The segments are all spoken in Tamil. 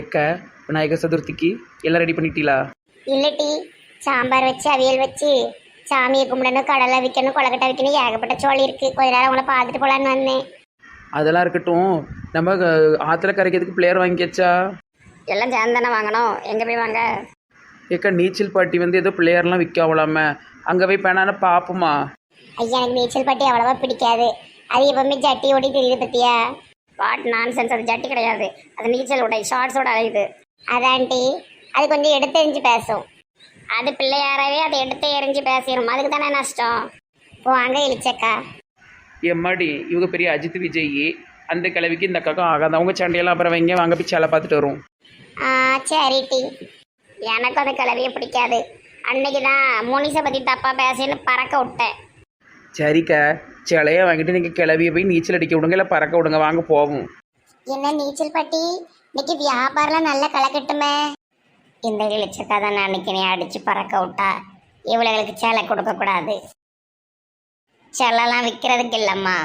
எக்க விநாயகர் சதுர்த்திக்கு எல்லாம் ரெடி பண்ணிட்டீங்களா இல்லட்டி சாம்பார் வச்சு அவியல் வச்சு சாமியை கும்பிடணும் கடலை விற்கணும் கொலக்கட்டை விற்கணும் ஏகப்பட்ட சோழி இருக்கு. கொஞ்ச நேரம் உங்களை பார்த்துட்டு போலான்னு வந்தேன். அதெல்லாம் இருக்கட்டும். நம்ம ஆத்துல கரைக்கிறதுக்கு பிளேயர் வாங்கியாச்சா? எல்லாம் சேர்ந்து தானே வாங்கணும். எங்கே போய் வாங்க? ஏக்கா நீச்சல் பாட்டி வந்து ஏதோ பிளேயர்லாம் விற்காவலாம அங்கே போய் பேனான பார்ப்போமா ஐயா எனக்கு நீச்சல் பட்டி அவ்வளவா பிடிக்காது. அது எப்பவுமே ஜட்டி ஓடி தெரியுது பத்தியா? வாட் நான் சென்ஸ் அது ஜட்டி கிடையாது. அது நீச்சல் உடை ஷார்ட்ஸோட அழையுது அதான்டி அது கொஞ்சம் எடுத்து எறிஞ்சு பேசும். அது பிள்ளையாரவே அதை எடுத்து எறிஞ்சு பேசிடும் அதுக்கு தானே நஷ்டம்? வாங்க இழிச்சக்கா. எம்மாடி இவங்க பெரிய அஜித் விஜய் அந்த கிழவிக்கு இந்த அக்காக்கும் ஆகாது. அவங்க சண்டையெல்லாம் அப்புறம் வைங்க வாங்க போய் சேலை பார்த்துட்டு வரும் சரிட்டி எனக்கும் அந்த கிளவியை பிடிக்காது. அன்னைக்கு தான் முனிசை பற்றி தப்பாக பேசின்னு பறக்க விட்டேன். சரிக்கா. சேலையை வாங்கிட்டு நீங்கள் கிளவியை போய் நீச்சல் அடிக்க விடுங்க இல்லை பறக்க விடுங்க வாங்க போவோம். என்ன நீச்சல் பட்டி? இன்னைக்கு வியாபாரம்லாம் நல்லா கலக்கட்டுமே இந்த இழிச்சக்கா தான் நான் நீ அடிச்சு பறக்க விட்டா. இவளுகளுக்கு சேலை கொடுக்கக்கூடாது சேலெல்லாம் விற்கிறதுக்கு இல்லைம்மா.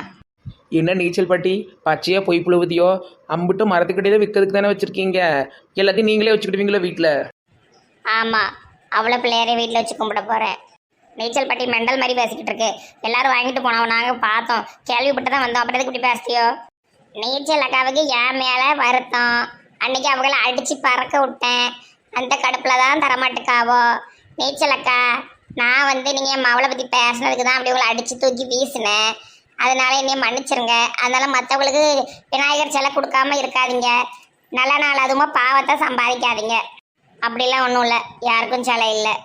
என்ன நீச்சல் பாட்டி? பச்சையாக பொய் புழுவுதியோ? அம்பிட்டு மரத்துக்கடியில் விற்கிறதுக்கு தானே வச்சுருக்கீங்க? எல்லாத்தையும் நீங்களே வச்சுக்கிடுவீங்களோ வீட்டில் ஆமாம் அவ்வளோ பிள்ளையாரே வீட்டில் வச்சு கும்பிட போகிறேன் நீச்சல் பட்டி மெண்டல் மாதிரி பேசிக்கிட்டு இருக்கு. எல்லாரும் வாங்கிட்டு போனோம். நாங்கள் பார்த்தோம். கேள்விப்பட்டு தான் வந்தோம். அப்புறம் எதுக்கு இப்படி பேசியோ நீச்சல் அக்காவுக்கு என் மேலே வருத்தம். அன்னைக்கு அவங்கள அடித்து பறக்க விட்டேன். அந்த கடுப்பில் தான் தரமாட்டுக்காவோ நீச்சல் அக்கா நான் வந்து நீங்கள் என் மவளை பற்றி பேசுனதுக்கு தான் அப்படி உங்களை அடித்து தூக்கி வீசினேன். அதனால என்னைய மன்னிச்சிருங்க. அதனால் மற்றவங்களுக்கு விநாயகர் சிலை கொடுக்காம இருக்காதீங்க. நல்ல நாள் அதுவும் பாவத்தை சம்பாதிக்காதீங்க. அப்படிலாம் ஒன்றும் இல்லை. யாருக்கும் சிலை இல்லை.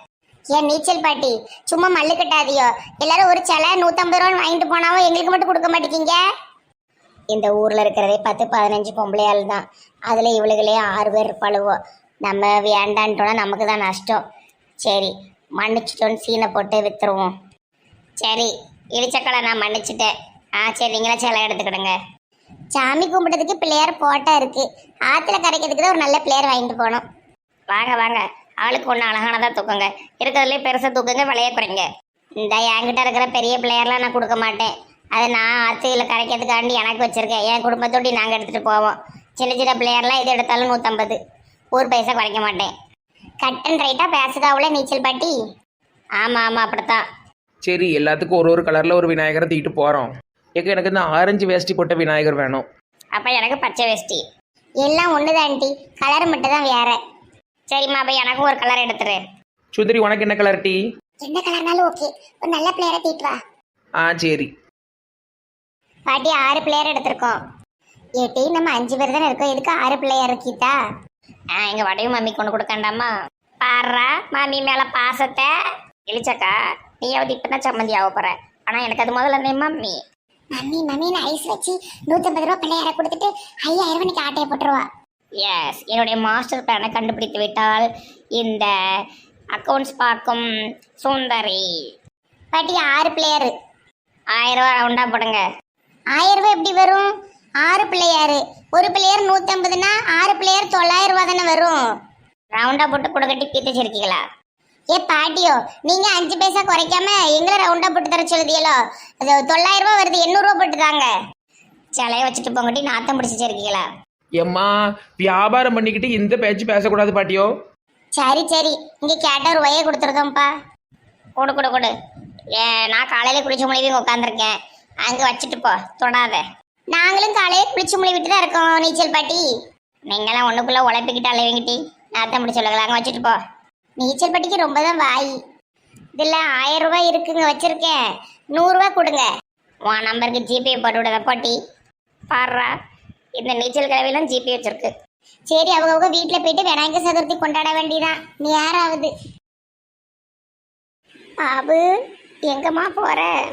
ஏன் நீச்சல் பாட்டி சும்மா மல்லு கட்டாதியோ. எல்லாரும் ஒரு சிலை நூற்றம்பது ரூபான்னு வாங்கிட்டு போனாவோ எங்களுக்கு மட்டும் கொடுக்க மாட்டேங்கிங்க இந்த ஊரில் இருக்கிறதே பத்து பதினஞ்சு பொம்பளையால் தான். அதில் இவளுகளே ஆறு பேர் இருப்பாளுவோ. நம்ம வேண்டான்ட்டோன்னா நமக்கு தான் நஷ்டம். சரி மன்னிச்சிட்டோன்னு சீனை போட்டு விற்றுருவோம் சரி இடிச்சக்கலை நான் மன்னிச்சிட்டேன். ஆ சரி நீங்களே சிலை எடுத்துக்கிடுங்க. சாமி கும்பிட்டதுக்கு பிள்ளையார் போட்டா இருக்குது ஆற்றுல கரைக்கிறதுக்கு தான் ஒரு நல்ல பிள்ளையார் வாங்கிட்டு போகணும். வாங்க வாங்க. ஆளுக்கு ஒன்று அழகானதா தூக்குங்க. இருக்கிறதுலே பெருசாக தூக்குங்க விலைய குறைங்க. இந்த என்கிட்ட இருக்கிற பெரிய பிள்ளையர்லாம் நான் கொடுக்க மாட்டேன். அதை நான் ஆற்றுல கரைக்கிறதுக்காண்டி எனக்கு வச்சுருக்கேன். என் குடும்பத்தோடி நாங்கள் எடுத்துகிட்டு போவோம். சின்ன சின்ன பிள்ளையர்லாம் எது எடுத்தாலும் நூற்றம்பது ஒரு பைசா குறைக்க மாட்டேன். கட் அண்ட் ரைட்டாக பேசுதாவுல நீச்சல் பாட்டி? ஆமாம் ஆமாம் அப்படித்தான். சரி எல்லாத்துக்கும் ஒரு ஒரு கலரில் ஒரு விநாயகரை தூக்கிட்டு போகிறோம் ஏக்க எனக்கு இந்த ஆரஞ்சு வேஷ்டி போட்ட விநாயகர் வேணும். அப்போ எனக்கு பச்சை வேஷ்டி. எல்லாம் ஒன்று தான் ஆண்டி. கலர் மட்டும் தான் வேற. சரிம்மா அப்போ எனக்கும் ஒரு கலர் எடுத்துரு. சுந்தரி உனக்கு என்ன கலர் டீ? எந்த கலர்னாலும் ஓகே ஒரு நல்ல பிளேயரை தீட்டு வா. ஆ சரி. பாட்டி ஆறு பிளேயர் எடுத்திருக்கோம். ஏட்டி நம்ம அஞ்சு பேர் தானே இருக்கோம். எதுக்கு ஆறு பிளேயர் இருக்கீதா ஆ எங்க வடையும் மம்மி கொண்டு கொடுக்கண்டாமா பாடுறா மம்மி மேல பாசத்தை. இழிச்சக்கா நீயாவது இப்பதான் சம்மந்தி ஆக போற. ஆனா எனக்கு அது முதல்ல இருந்தே மம்மி. மம்மி மம்மி ஐஸ் வச்சு நூத்தம்பது ரூபா பிள்ளையார கொடுத்துட்டு ஐயாயிரம் ரூபாய்க்கு ஆட்டையை போட்டுருவா. எஸ் என்னுடைய மாஸ்டர் பிளானை கண்டுபிடித்து விட்டால் இந்த அக்கௌண்ட்ஸ் பார்க்கும் சுந்தரி. பாட்டி ஆறு பிளேயரு ஆயிரம் ரூபா ரவுண்டாக போடுங்க. ஆயிரம் ரூபா எப்படி வரும்? ஆறு பிளேயரு ஒரு பிளேயர் நூற்றம்பதுனா ஆறு பிளேயர் தொள்ளாயிரம் ரூபா தானே வரும். ரவுண்டாக போட்டு கொடுக்கட்டி பீத்து வச்சிருக்கீங்களா ஏ பாட்டியோ நீங்க அஞ்சு பைசா குறைக்காம எங்களை ரவுண்டா போட்டு தர சொல்லுதியலோ தொள்ளாயிரம் ரூபா வருது எண்ணூறுரூவா போட்டு தாங்க சிலைய வச்சுட்டு போங்கட்டி நாத்தம் பிடிச்சி ஏம்மா எம்மா வியாபாரம் பண்ணிக்கிட்டு இந்த பேச்சு பேசக்கூடாது பாட்டியோ? சரி சரி. இங்கே கேட்ட ரூபாயே கொடுத்துருக்கோம்ப்பா. கொடு கொடு கொடு. ஏ நான் காலையில குளிச்சு முழுவி உட்காந்துருக்கேன் அங்கே வச்சுட்டு போ. தொடாத. நாங்களும் காலையில குளிச்சு முழுவிட்டு தான் இருக்கோம் நீச்சல் பாட்டி. நீங்களாம் ஒன்றுக்குள்ளே உழைப்பிக்கிட்டு அலைவங்கிட்டி. நாத்தம் முடிச்சு சொல்லுங்களா அங்கே வச்சுட்டு போ. நீச்சல் பாட்டிக்கு ரொம்ப தான் வாய். இதில் ஆயிரம் ரூபாய் இருக்குங்க வச்சுருக்கேன். நூறுரூவா கொடுங்க. உன் நம்பருக்கு ஜிபே போட்டு விடுவேன் பாட்டி. பாடுறா. இந்த நீச்சல் கலவையெல்லாம் ஜிபே வச்சிருக்கு. சரி அவங்க அவங்க வீட்டில் போயிட்டு விநாயகர் சதுர்த்தி கொண்டாட வேண்டியதான் நீ யாராவது? பாபு எங்கம்மா போற?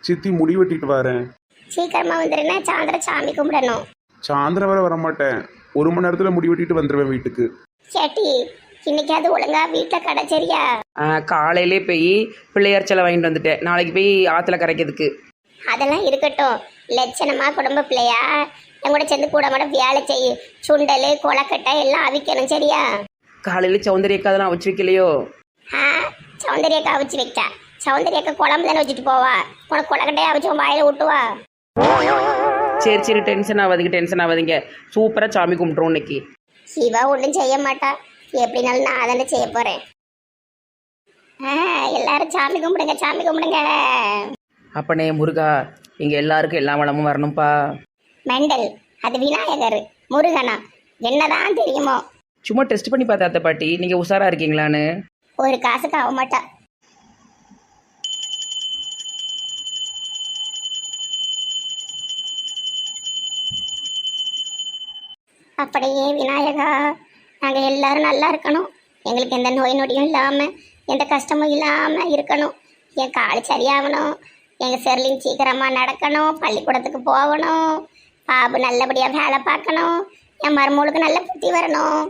சித்தி முடி வெட்டிட்டு வரேன். சீக்கிரமா வந்துருன்னா சாயந்தரம் சாமி கும்பிடணும். சாயந்தரம் வரை வரமாட்டேன். ஒரு மணி நேரத்தில் முடி வெட்டிட்டு வந்துடுவேன் வீட்டுக்கு. சேட்டி இன்னைக்காவது ஒழுங்கா வீட்டில் கடை சரியா? ஆ, காலையிலே போய் பிள்ளையார் சிலை வாங்கிட்டு வந்துட்டேன். நாளைக்கு போய் ஆற்றுல கரைக்கிறதுக்கு. அதெல்லாம் இருக்கட்டும். லட்சணமா குடும்ப பிள்ளையா? என் கூட சேர்ந்து கூட கூட வேலை செய்யு சுண்டல் கொலக்கட்டை எல்லாம் அவிக்கணும் சரியா? காலையில் சௌந்தரியக்கா அதெல்லாம் வச்சு வைக்கலையோ ஆ சௌந்தரியக்கா அவிச்சு வைக்கா. சௌந்தரியக்கா குழம்பு தானே வச்சுட்டு போவா. உனக்கு கொலக்கட்டையை அவிச்சு உன் வாயில விட்டுவா சரி சரி டென்ஷன் ஆகாதீங்க டென்ஷன் ஆகாதீங்க சூப்பராக சாமி கும்பிட்றோம் இன்னைக்கு. இவ ஒன்றும் செய்ய மாட்டா. எப்படினாலும் நான் தானே செய்ய போறேன். ஆ, எல்லாரும் சாமி கும்பிடுங்க சாமி கும்பிடுங்க. அப்பனே முருகா இங்கே எல்லாருக்கும் எல்லா வளமும் வரணும்ப்பா மெண்டல் அது விநாயகர் முருகனா? என்னதான் தெரியுமோ? சும்மா டெஸ்ட் பண்ணி பார்த்தா அத்தை பாட்டி நீங்கள் உஷாரா இருக்கீங்களான்னு? ஒரு காசுக்கு ஆக மாட்டா. அப்படியே விநாயகா நாங்கள் எல்லாரும் நல்லா இருக்கணும். எங்களுக்கு எந்த நோய் நொடியும் இல்லாமல் எந்த கஷ்டமும் இல்லாமல் இருக்கணும். என் கால் சரியாகணும். எங்கள் செர்லின் சீக்கிரமாக நடக்கணும். பள்ளிக்கூடத்துக்கு போகணும். பாபு நல்லபடியாக வேலை பார்க்கணும். என் மருமகளுக்கு நல்ல புத்தி வரணும்.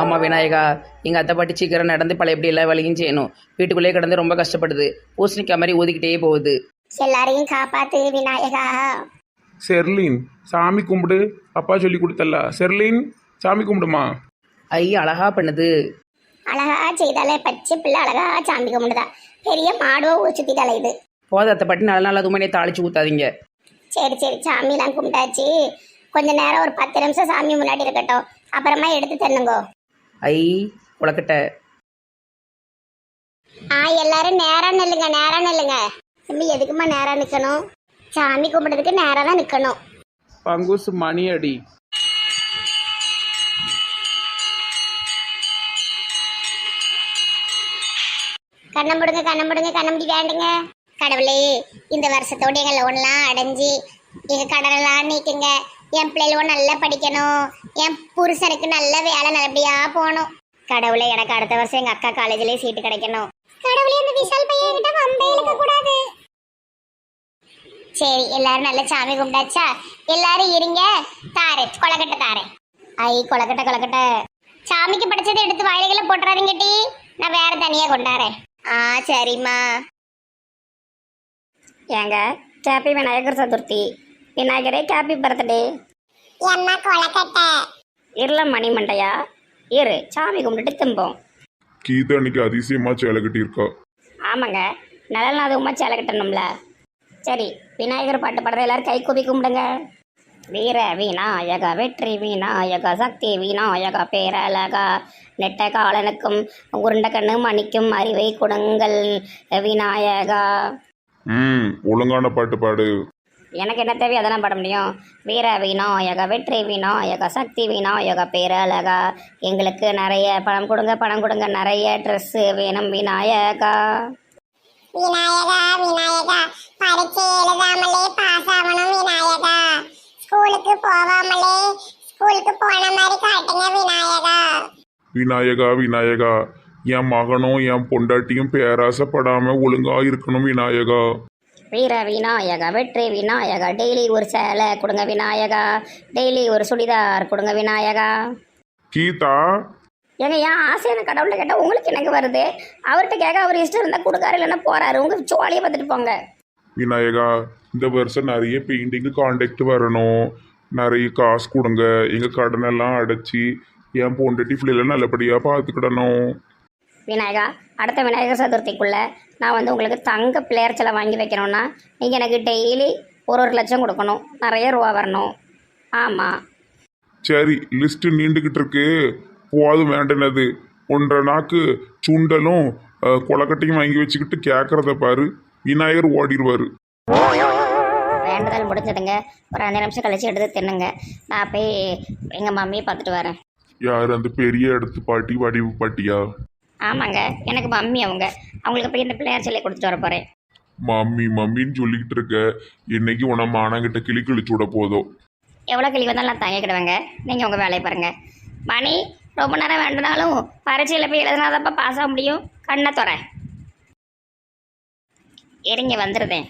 ஆமாம் விநாயகா எங்கள் அத்தை பாட்டி சீக்கிரம் நடந்து பழைய எப்படி எல்லா வேலையும் செய்யணும். வீட்டுக்குள்ளேயே கிடந்து ரொம்ப கஷ்டப்படுது. பூசணிக்காய் மாதிரி ஊதிக்கிட்டே போகுது. எல்லாரையும் காப்பாத்து விநாயகா. செர்லின் சாமி கும்பிடு. அப்பா சொல்லி கொடுத்தல்ல. செர்லின் சாமி கும்பிடுமா? ஐ அழகா பண்ணுது. அழகா செய்தாலே பச்சை பிள்ளை அழகா சாமி கும்பிடுதா. பெரிய மாடுவோ ஊச்சுத்திட்டு அலையுது போத அத்தை பாட்டி நல்ல நாள். அதுவுமே தாளிச்சு ஊத்தாதீங்க. சரி சரி சாமிலாம் கும்பிட்டாச்சு. கொஞ்ச நேரம் ஒரு பத்து நிமிஷம் சாமி முன்னாடி இருக்கட்டும். அப்புறமா எடுத்து தண்ணுங்கோ ஐ உலக்கட்டை. ஆ எல்லாரும் நேரா நில்லுங்க நேரா நில்லுங்க. தம்பி எதுக்குமா நேரா நிக்கணும்? சாமி கும்பிடுறதுக்கு நேரா தான் நிக்கணும். பங்குஸ் மணி அடி கண்ணம் முடுங்க கண்ணம் முடுங்க கண்ணம் முடி வேண்டுங்க. கடவுளே இந்த வருஷத்தோட எங்க லோன்லாம் அடைஞ்சு எங்க கடனெல்லாம் நீக்குங்க. என் பிள்ளைகளும் நல்லா படிக்கணும். என் புருஷனுக்கு நல்ல வேலை நல்லபடியாக போகணும். கடவுளே எனக்கு அடுத்த வருஷம் எங்க அக்கா காலேஜ்லேயே சீட்டு கிடைக்கணும். கடவுளே அந்த விஷால் பையன் கிட்ட வம்பே இழுக்க கூடாது சரி எல்லாரும் நல்ல சாமி கும்பிட்டாச்சா? எல்லாரும் இருங்க. தாரே கொலக்கட்டை தாரேன். ஐ கொலக்கட்டை கொலக்கட்டை சாமிக்கு படிச்சதை எடுத்து வாழைகளை போட்டுறாதீங்க டி. நான் வேற தனியா கொண்டாரேன் ஆ சரிம்மா. ஏங்க ஹாப்பி விநாயகர் சதுர்த்தி விநாயகரே ஹாப்பி பர்த்டே அம்மா கொலக்கட்டை இருள மணி மண்டையா இரு சாமி கும்பிட்டுட்டு திம்போம் கீதா அன்னைக்கு அதிசயமா சேலை கட்டியிருக்கா. ஆமாங்க நல்ல அதுவுமா சேலை கட்டணும்ல. சரி விநாயகர் பாட்டு பாடுற எல்லாரும் கை கூப்பி கும்பிடுங்க. வீர விநாயக வெற்றி விநாயக சக்தி விநாயக பேரழகா. நெட்ட காலனுக்கும் உருண்ட கண்ணு மணிக்கும் அறிவை கொடுங்கள் விநாயகா. ம் ஒழுங்கான பாட்டு பாடு. எனக்கு என்ன தேவையோ அதெல்லாம் பாட முடியும். வீர விநாயக வெற்றி விநாயக சக்தி விநாயக பேரழகா. எங்களுக்கு நிறைய பணம் கொடுங்க பணம் கொடுங்க நிறைய ட்ரெஸ்ஸு வேணும் விநாயகா. விநாயகா விநாயகா பரீட்சை எழுதாமலே பாஸ் ஆகணும் விநாயகா. ஸ்கூலுக்கு போகாமலே ஸ்கூலுக்கு போன மாதிரி காட்டுங்க விநாயகா. விநாயகா விநாயகா. என் மகனும் என் பொண்டாட்டியும் பேராசப்படாம ஒழுங்கா இருக்கணும் விநாயகா. வீர விநாயகா வெற்றி விநாயகா டெய்லி ஒரு சேலை கொடுங்க விநாயகா டெய்லி ஒரு சுடிதார் கொடுங்க விநாயகா. கீதா. ஏங்க ஏன் ஆசையான கடவுள்கிட்ட கேட்டால் உங்களுக்கு எனக்கு வருது. அவர்கிட்ட கேட்க அவர் இஷ்டம் இருந்தால் கொடுக்காரு இல்லைன்னா போறாரு. உங்க ஜோலியை பார்த்துட்டு போங்க. விநாயகா இந்த வருஷம் நிறைய பெயிண்டிங்கு காண்டாக்ட் வரணும். நிறைய காசு கொடுங்க. எங்கள் கடனெல்லாம் அடைச்சி என் பொண்டாட்டி பிள்ளைல நல்லபடியாக பார்த்துக்கிடணும். விநாயகா அடுத்த விநாயகர் சதுர்த்திக்குள்ள நான் வந்து உங்களுக்கு தங்க பிள்ளையர் சிலை வாங்கி வைக்கணும்னா நீங்கள் எனக்கு டெய்லி ஒரு ஒரு லட்சம் கொடுக்கணும். நிறைய ரூபா வரணும். ஆமாம் சரி லிஸ்ட்டு நீண்டுக்கிட்டு இருக்கு. போதும் வேண்டினது. ஒன்றரை நாக்கு சுண்டலும் கொலக்கட்டையும் வாங்கி வச்சுக்கிட்டு கேட்குறத பாரு. விநாயகர் ஓடிடுவார். வேண்டுதல் முடிஞ்சதுங்க. ஒரு அஞ்சு நிமிஷம் கழிச்சு எடுத்து தின்னுங்க. நான் போய் எங்கள் மம்மியை பார்த்துட்டு வரேன். யார் அந்த பெரிய இடத்து பாட்டி வடிவு பாட்டியா? ஆமாங்க. எனக்கு மம்மி அவங்க. அவங்களுக்கு போய் இந்த பிள்ளையார் சிலை கொடுத்துட்டு வர போகிறேன் மம்மி மம்மின்னு சொல்லிக்கிட்டு இருக்க. இன்னைக்கு உன மானங்கிட்ட கிளி கிழிச்சு விட போதும் எவ்வளோ கிளி வந்தாலும் நான் தாங்கிக்கிடுவேங்க நீங்கள் உங்கள் வேலையை பாருங்கள் மணி ரொம்ப நேரம் வேண்டுனாலும் பரீட்சையில் போய் எழுதினாதப்ப பாஸ் ஆக முடியும். கண்ணை துறை இருங்க வந்துடுதேன்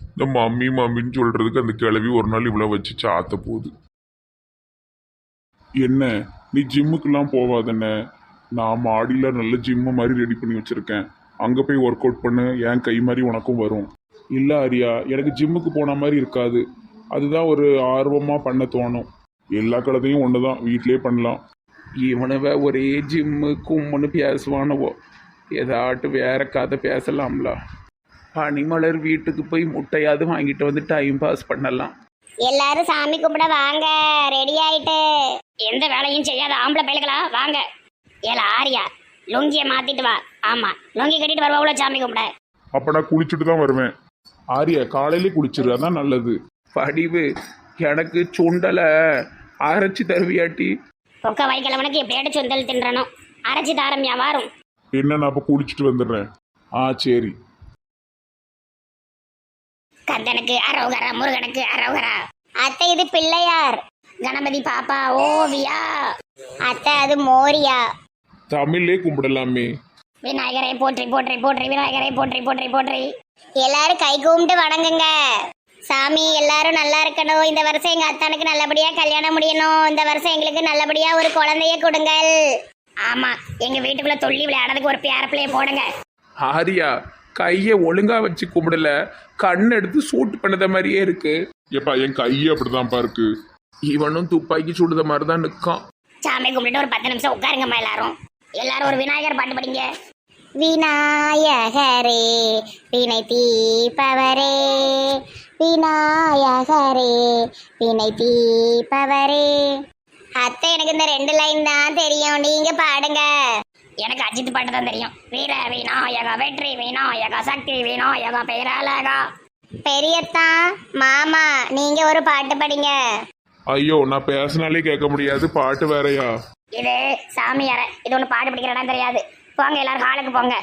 இந்த மம்மி மம்மின்னு சொல்றதுக்கு அந்த கிழவி ஒரு நாள் இவ்வளோ வச்சு சாத்த போகுது. என்ன? நீ ஜிம்முக்கெல்லாம் போவாதண்ணே. நான் மாடியில் நல்ல ஜிம்மு மாதிரி ரெடி பண்ணி வச்சுருக்கேன். அங்கே போய் ஒர்க் அவுட் பண்ணு என் கை மாதிரி உனக்கும் வரும். இல்லை ஆரியா எனக்கு ஜிம்முக்கு போன மாதிரி இருக்காது. அதுதான் ஒரு ஆர்வமாக பண்ண தோணும். எல்லா கலத்தையும் ஒன்று தான் வீட்டிலே பண்ணலாம். இவனுவ ஒரே ஜிம்மு கும்முன்னு பேசுவானுவோ. ஏதாட்டு வேற கதை பேசலாம்ல. பனிமலர் வீட்டுக்கு போய் முட்டையாவது வாங்கிட்டு வந்து டைம் பாஸ் பண்ணலாம். எல்லாரும் சாமி கும்பிட வாங்க ரெடி ஆயிட்டு. எந்த வேலையும் செய்யாத ஆம்பளை பயலுகளா வாங்க. ஏல ஆரியா லுங்கிய மாத்திட்டு வா. ஆமா லுங்கி கட்டிட்டு வருவாவுல சாமி கும்பிட. அப்போ நான் குளிச்சுட்டு தான் வருவேன். ஆரியா காலையிலே குளிச்சிரு அதான் நல்லது. படிவு எனக்கு சுண்டலை அரைச்சி தருவியாட்டி. பொக்க வைக்கிழவனுக்கு எப்படியாட்டு சுந்தல் தின்றணும் அரைச்சி தாரம்யா வாரும். என்ன நான் அப்போ குளிச்சுட்டு வந்துடுறேன். ஆ சரி. கந்தனுக்கு அரோகரா முருகனுக்கு அரோகரா. அத்தை இது பிள்ளையார். கணபதி பாப்பா ஓவியா. அத்தை அது மோரியா. தமிழ்லே கும்பிடலாமே. விநாயகரை போற்றி போற்றி போற்றி விநாயகரை போற்றி போற்றி போற்றி. எல்லாரும் கை கும்பிட்டு வணங்குங்க. சாமி எல்லாரும் நல்லா இருக்கணும். இந்த வருஷம் எங்க அத்தானுக்கு நல்லபடியா கல்யாணம் முடியணும். இந்த வருஷம் எங்களுக்கு நல்லபடியா ஒரு குழந்தைய கொடுங்கள். ஆமா எங்க வீட்டுக்குள்ள துள்ளி விளையாடுறதுக்கு ஒரு பேர பிள்ளைய போடுங்க. ஆரியா கையை ஒழுங்கா வச்சு கும்பிடல. கண் எடுத்து சூட் பண்ணத மாதிரியே இருக்கு. ஏப்பா என் கையே அப்படிதான்ப்பா இருக்கு. இவனும் துப்பாக்கி சுடுத மாதிரி தான் நிற்கான் சாமி கும்பிட்டு ஒரு பத்து நிமிஷம் உட்காருங்கம்மா எல்லாரும். எல்லாரும் ஒரு விநாயகர் பாட்டு படிங்க. விநாயகரே வினை தீபவரே விநாயகரே வினை தீபவரே அத்தை எனக்கு இந்த ரெண்டு லைன் தான் தெரியும். நீங்க பாடுங்க. எனக்கு அஜித் பாட்டு தான் தெரியும். வீர விநாயகா வெற்றி விநாயகா சக்தி விநாயகா பேரழகா. பெரியத்தா மாமா நீங்க ஒரு பாட்டு படிங்க. ஐயோ நான் பேசினாலே கேட்க முடியாது. பாட்டு வேறையா? இது சாமியார இது ஒன்று பாடு பிடிக்கிற இடம் தெரியாது. போங்க எல்லாரும் ஹாலுக்கு போங்க.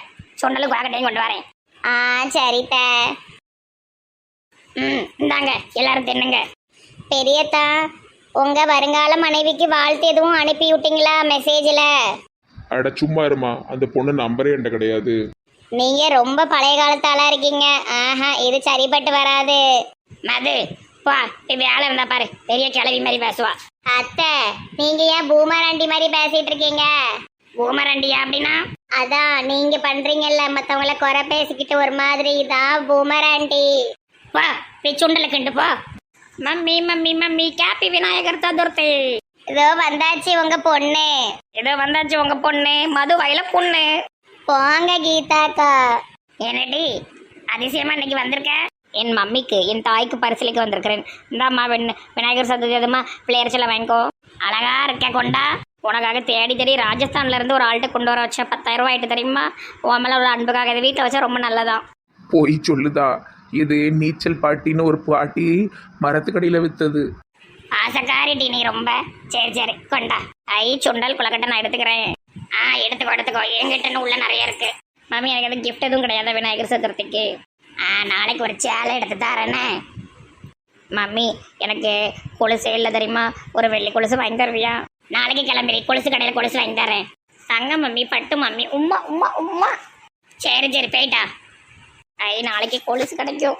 சொன்னலும் குழக்கட்டையும் கொண்டு வரேன். ஆ சரித்த. ம் இந்தாங்க. எல்லாரும் தின்னுங்க. பெரியத்தா உங்க வருங்கால மனைவிக்கு வாழ்த்து எதுவும் அனுப்பி விட்டீங்களா மெசேஜில் அட சும்மா இருமா. அந்த பொண்ணு நம்பரே என்கிட்ட கிடையாது. நீங்க ரொம்ப பழைய காலத்தாளா இருக்கீங்க. ஆஹா இது சரிப்பட்டு வராது. மது பா. இப்ப வேலை இருந்தா பாரு. பெரிய கிளவி மாதிரி பேசுவா. அத்தை நீங்க ஏன் பூமராண்டி மாதிரி பேசிட்டு இருக்கீங்க? பூமராண்டியா அப்படின்னா? அதான் நீங்க பண்றீங்கல்ல மத்தவங்கள குறை பேசிக்கிட்டு ஒரு மாதிரி தான் பூமராண்டி. வா போய் சுண்டல கிண்டு போ. Mummy mummy mummy happy Vinayagar Chaturthi. இதோ வந்தாச்சு உங்க பொண்ணு. இதோ வந்தாச்சு உங்க பொண்ணு மது வயல பொண்ணு. போங்க கீதாக்கா. என்னடி அதிசயமா இன்னைக்கு வந்திருக்க? என் மம்மிக்கு என் தாய்க்கு பரிசீலிக்க வந்திருக்கிறேன். இந்தாம்மா வெண் விநாயகர் சதுர்த்தி அதுமா பிள்ளையர் சில வாங்கிக்கோ. அழகா இருக்க கொண்டா. உனக்காக தேடி தேடி ராஜஸ்தான்ல இருந்து ஒரு ஆள்கிட்ட கொண்டு வர வச்ச பத்தாயிரம் ரூபாய் ஆயிட்டு தெரியுமா? உன் மேல உள்ள அன்புக்காக இதை வீட்டில் வச்சா ரொம்ப நல்லதான் போய் சொல்லுதா. இது நீச்சல் பாட்டின்னு ஒரு பாட்டி மரத்துக்கடியில் வித்தது. ஆசைக்காரிட்டி நீ ரொம்ப. சரி சரி கொண்டா. ஐ சுண்டல் குளக்கட்டை நான் எடுத்துக்கிறேன். ஆ எடுத்துக்கோ எடுத்துக்கோ. என்கிட்ட உள்ள நிறைய இருக்கு. மாமி எனக்கு எதுவும் gift எதுவும் கிடையாது விநாயகர் சதுர்த்திக்கு? ஆ நாளைக்கு ஒரு சேலை எடுத்து தரேனே. மம்மி எனக்கு கொலுசு இல்லை தெரியுமா? ஒரு வெள்ளி கொலுசு வாங்கி தருவியா? நாளைக்கு கிளம்பி கொலுசு கடையில் கொலுசு வாங்கி தரேன். தங்க மம்மி பட்டு மம்மி உம்மா உம்மா உம்மா. சரி சரி போயிட்டா. ஐ நாளைக்கு கொலுசு கிடைக்கும்.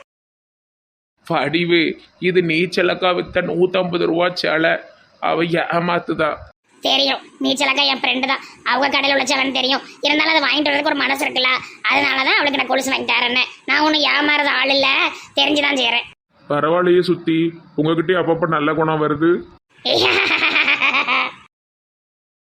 படிவு இது நீச்சலக்கா வித்த நூற்றம்பது ரூபா சேலை. அவ ஏமாத்துதான் தெரியும். நீச்சலக்கா என் ஃப்ரெண்டு தான். அவங்க கடையில் உள்ள சேலன்னு தெரியும். இருந்தாலும் அதை வாங்கிட்டு வரதுக்கு ஒரு மனசு இருக்குல்ல. அதனால தான் அவளுக்கு நான் கொலுசு வாங்கி தரேன்னு. நான் ஒன்றும் ஏமாறது ஆள் இல்லை. தெரிஞ்சுதான் செய்கிறேன் பரவாயில்லையே சுத்தி. உங்ககிட்டயே அப்பப்போ நல்ல குணம் வருது. ஏய்